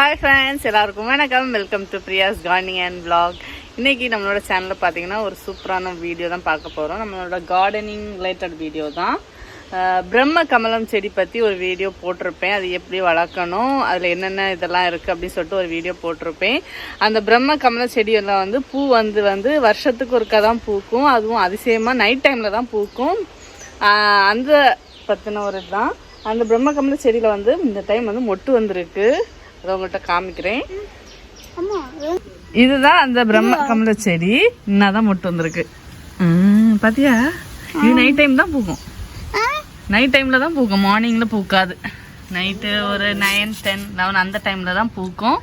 Hi friends எல்லாருக்கும் வணக்கம். Welcome to Priya's gardening and blog இன்றைக்கி நம்மளோட சேனலில் பார்த்தீங்கன்னா ஒரு சூப்பரான வீடியோ தான் பார்க்க போகிறோம் நம்மளோட கார்டனிங் ரிலேட்டட் வீடியோ தான். பிரம்ம கமலம் செடி பற்றி ஒரு வீடியோ போட்டிருப்பேன். அது எப்படி வளர்க்கணும் அதில் என்னென்ன இதெல்லாம் இருக்குது அப்படின்னு சொல்லிட்டு ஒரு வீடியோ போட்டிருப்பேன். அந்த பிரம்ம கமல செடியெல்லாம் வந்து பூ வந்து வந்து வருஷத்துக்கு ஒருக்கா தான் பூக்கும். அதுவும் அதிசயமாக நைட் டைமில் தான் பூக்கும். அந்த பற்றின ஒரு இதுதான் அந்த பிரம்ம கமல செடியில் வந்து இந்த டைம் வந்து மொட்டு வந்திருக்கு. அதை உங்கள்கிட்ட காமிக்கிறேன். இதுதான் அந்த பிரம்ம கமல செடி. என்னதான் மொட்டு வந்திருக்கு. பாத்தியா? இது நைட் டைம் தான் பூக்கும். நைட் டைம்ல தான் பூக்கும். மார்னிங்ல பூக்காது. நைட்டு ஒரு நைன் டென் லெவன் அந்த டைம்ல தான் பூக்கும்.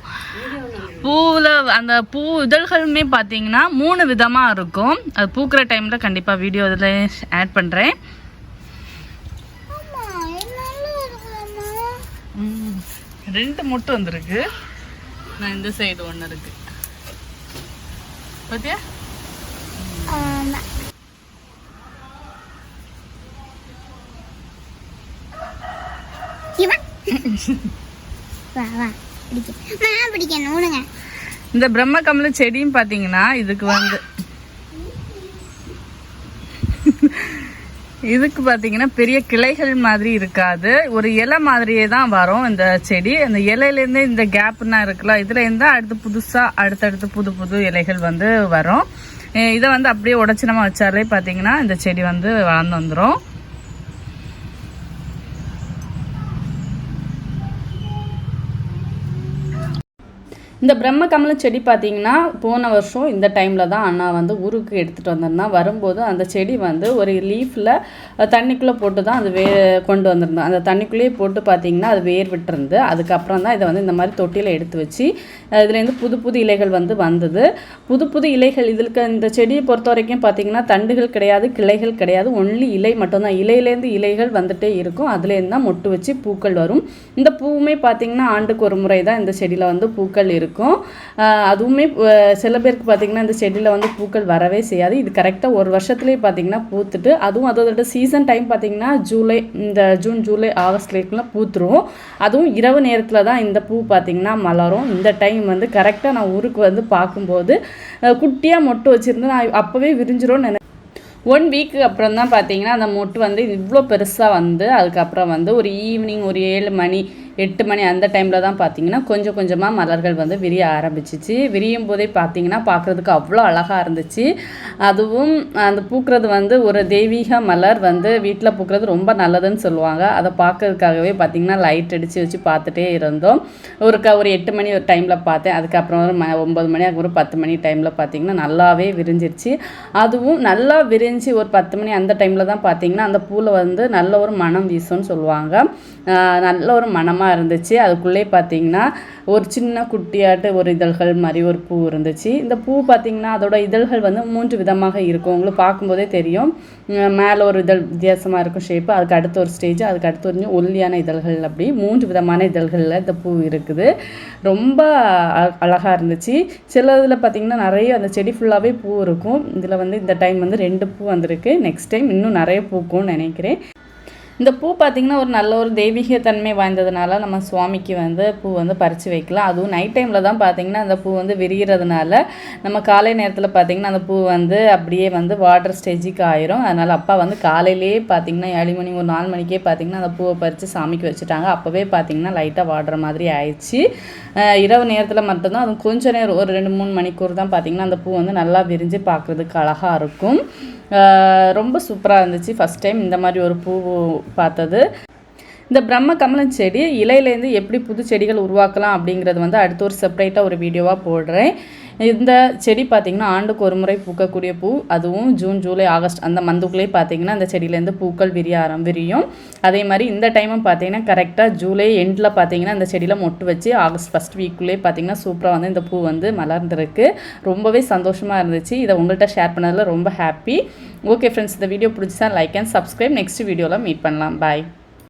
பூவில் அந்த பூ இதழ்களுமே பார்த்தீங்கன்னா மூணு விதமாக இருக்கும். அது பூக்கிற டைமில் கண்டிப்பாக வீடியோ இதில் ஆட் பண்ணுறேன் ம், ரெண்டு மொட்டு வந்திருக்கு. நான் இந்த சைடு ஒன்று இருக்கு. பாத்தியா? இவன்? வா வா பிடிக்க. நான் பிடிக்கணும்? விடுங்க இந்த பிரம்ம கமல செடியும் பார்த்தீங்கன்னா இதுக்கு வந்து இதுக்கு பார்த்தீங்கன்னா பெரிய கிளைகள் மாதிரி இருக்காது. ஒரு இலை மாதிரியே தான் வரும் இந்த செடி. அந்த இலையிலேருந்தே இந்த கேப்னா இருக்கலாம் இதுலேருந்து அடுத்து புதுசாக அடுத்தடுத்து புது புது இலைகள் வந்து வரும். இதை வந்து அப்படியே உடச்சி நம்ம வச்சாலே பார்த்தீங்கன்னா இந்த செடி வந்து வளர்ந்து வந்துடும் இந்த பிரம்ம கமல செடி பார்த்தீங்கன்னா போன வருஷம் இந்த டைமில் தான் அண்ணா வந்து ஊருக்கு எடுத்துகிட்டு வந்திருந்தான் வரும்போது அந்த செடி வந்து ஒரு லீஃபில் தண்ணிக்குள்ளே போட்டு தான் அது வே கொண்டு வந்திருந்தோம். அந்த தண்ணிக்குள்ளேயே போட்டு பார்த்தீங்கன்னா அது வேர் விட்டுருந்து அதுக்கப்புறம் தான் இதை வந்து இந்த மாதிரி தொட்டியில் எடுத்து வச்சு இதுலேருந்து புது புது இலைகள் வந்து வந்தது. புது புது இலைகள் இதுக்கு இந்த செடியை பொறுத்த வரைக்கும் பார்த்தீங்கன்னா தண்டுகள் கிடையாது கிளைகள் கிடையாது. ஒன்லி இலை மட்டும்தான் இலையிலேருந்து இலைகள் வந்துட்டே இருக்கும். அதுலேருந்து தான் மொட்டு வச்சு பூக்கள் வரும். இந்த பூவுமே பார்த்தீங்கன்னா ஆண்டுக்கு ஒரு முறை தான் இந்த செடியில் வந்து பூக்கள் இருக்கும். இருக்கும். அதுவுமே சில பேருக்கு பார்த்தீங்கன்னா இந்த செடியில் வந்து பூக்கள் வரவே செய்யாது. இது கரெக்டாக ஒரு வருஷத்துலேயே பார்த்திங்கன்னா பூத்துட்டு அதுவும் அதோட சீசன் டைம் பார்த்திங்கன்னா ஜூலை இந்த ஜூன் ஜூலை ஆகஸ்ட்லேக்குலாம் பூத்துரும். அதுவும் இரவு நேரத்தில் தான் இந்த பூ பார்த்தீங்கன்னா மலரும். இந்த டைம் வந்து கரெக்டாக நான் ஊருக்கு வந்து பார்க்கும்போது குட்டியாக மொட்டு வச்சுருந்து நான் அப்போவே விரிஞ்சிரும்னு நினை ஒன் வீக்கு அப்புறம் தான் பார்த்தீங்கன்னா அந்த மொட்டு வந்து இவ்வளோ பெருசாக வந்து அதுக்கப்புறம் வந்து ஒரு ஈவினிங் ஒரு ஏழு மணி எட்டு மணி அந்த டைமில் தான் பார்த்தீங்கன்னா கொஞ்சம் கொஞ்சமாக மலர்கள் வந்து விரிய ஆரம்பிச்சிச்சு. விரியும் போதே பார்த்தீங்கன்னா பார்க்குறதுக்கு அவ்வளோ அழகாக இருந்துச்சு. அதுவும் அந்த பூக்கிறது வந்து ஒரு தெய்வீக மலர் வந்து வீட்டில் பூக்கிறது ரொம்ப நல்லதுன்னு சொல்லுவாங்க. அதை பார்க்கறதுக்காகவே பார்த்திங்கன்னா லைட் அடித்து வச்சு பார்த்துட்டே இருந்தோம். ஒரு க ஒரு எட்டு மணி ஒரு டைமில் பார்த்தேன். அதுக்கப்புறம் ஒரு ம ஒம்பது மணி ஒரு பத்து மணி டைமில் பார்த்திங்கன்னா நல்லாவே விரிஞ்சிருச்சு. அதுவும் நல்லா விரிஞ்சு ஒரு பத்து மணி அந்த டைமில் தான் பார்த்தீங்கன்னா அந்த பூவில் வந்து நல்ல ஒரு மனம் வீசும்னு சொல்லுவாங்க. நல்ல ஒரு மனமாக இருந்துச்சு. அதுக்குள்ளே பார்த்தீங்கன்னா ஒரு சின்ன குட்டியாட்டு ஒரு இதழ்கள் மாதிரி ஒரு பூ இருந்துச்சு. இந்த பூ பார்த்தீங்கன்னா அதோட இதழ்கள் வந்து மூன்று விதமாக இருக்கும். உங்களுக்கு பார்க்கும்போதே தெரியும். மேலே ஒரு இதழ் வித்தியாசமாக இருக்கும் ஷேப்பு அதுக்கு அடுத்த ஒரு ஸ்டேஜ் அதுக்கு அடுத்து ஒரு ஒல்லியான இதழ்கள் அப்படி. மூன்று விதமான இதழ்களில் இந்த பூ இருக்குது. ரொம்ப அழகாக இருந்துச்சு. சில இதில் பார்த்திங்கன்னா நிறைய அந்த செடி ஃபுல்லாகவே பூ இருக்கும். இதில் வந்து இந்த டைம் வந்து ரெண்டு பூ வந்திருக்கு. நெக்ஸ்ட் டைம் இன்னும் நிறைய பூக்கும்னு நினைக்கிறேன். இந்த பூ பார்த்திங்கன்னா ஒரு நல்ல ஒரு தெய்வீக தன்மை வாய்ந்ததுனால நம்ம சுவாமிக்கு வந்து பூ வந்து பறித்து வைக்கலாம். அதுவும் நைட் டைமில் தான் பார்த்திங்கன்னா அந்த பூ வந்து விரிகிறதுனால நம்ம காலை நேரத்தில் பார்த்திங்கன்னா அந்த பூ வந்து அப்படியே வந்து வாட்டர் ஸ்டேஜுக்கு ஆயிரும். அதனால் அப்பா வந்து காலையிலேயே பார்த்திங்கன்னா ஏழு மணி ஒரு நாலு மணிக்கே பார்த்திங்கன்னா அந்த பூவை பறித்து சாமிக்கு வச்சுட்டாங்க. அப்போவே பார்த்திங்கன்னா லைட்டாக வாடுற மாதிரி ஆயிடுச்சு. இரவு நேரத்தில் மட்டும்தான் அது கொஞ்சம் நேரம் ஒரு ரெண்டு மூணு மணிக்கூர் தான் பார்த்திங்கன்னா அந்த பூ வந்து நல்லா விரிஞ்சு பார்க்குறதுக்கு அழகாக இருக்கும். ரொம்ப சூப்பராக இருந்துச்சு. ஃபஸ்ட் டைம் இந்த மாதிரி ஒரு பூ பார்த்தது. இந்த பிரம்ம கமலம் செடி இலையிலேருந்து எப்படி புது செடிகள் உருவாக்கலாம் அப்படிங்கிறது வந்து அடுத்து ஒரு செப்பரேட்டாக ஒரு வீடியோவாக போடுறேன். இந்த செடி பார்த்திங்கன்னா ஆண்டுக்கு ஒரு முறை பூக்கக்கூடிய பூ. அதுவும் ஜூன் ஜூலை ஆகஸ்ட் அந்த மந்துக்குள்ளேயே பார்த்தீங்கன்னா அந்த செடியிலேருந்து பூக்கள் விரிய ஆரம் விரியும். அதே மாதிரி இந்த டைமும் பார்த்தீங்கன்னா கரெக்டாக ஜூலை எண்டில் பார்த்தீங்கன்னா அந்த செடியில் மொட்டு வச்சு ஆகஸ்ட் ஃபஸ்ட் வீக்குள்ளேயே பார்த்தீங்கன்னா சூப்பராக வந்து இந்த பூ வந்து மலர்ந்துருக்கு. ரொம்பவே சந்தோஷமாக இருந்துச்சு. இதை உங்கள்கிட்ட ஷேர் பண்ணதில் ரொம்ப ஹாப்பி ஓகே ஃப்ரெண்ட்ஸ் இந்த வீடியோ பிடிச்சா லைக் அண்ட் சப்ஸ்கிரைப் நெக்ஸ்ட் வீடியோவில் மீட் பண்ணலாம். பாய்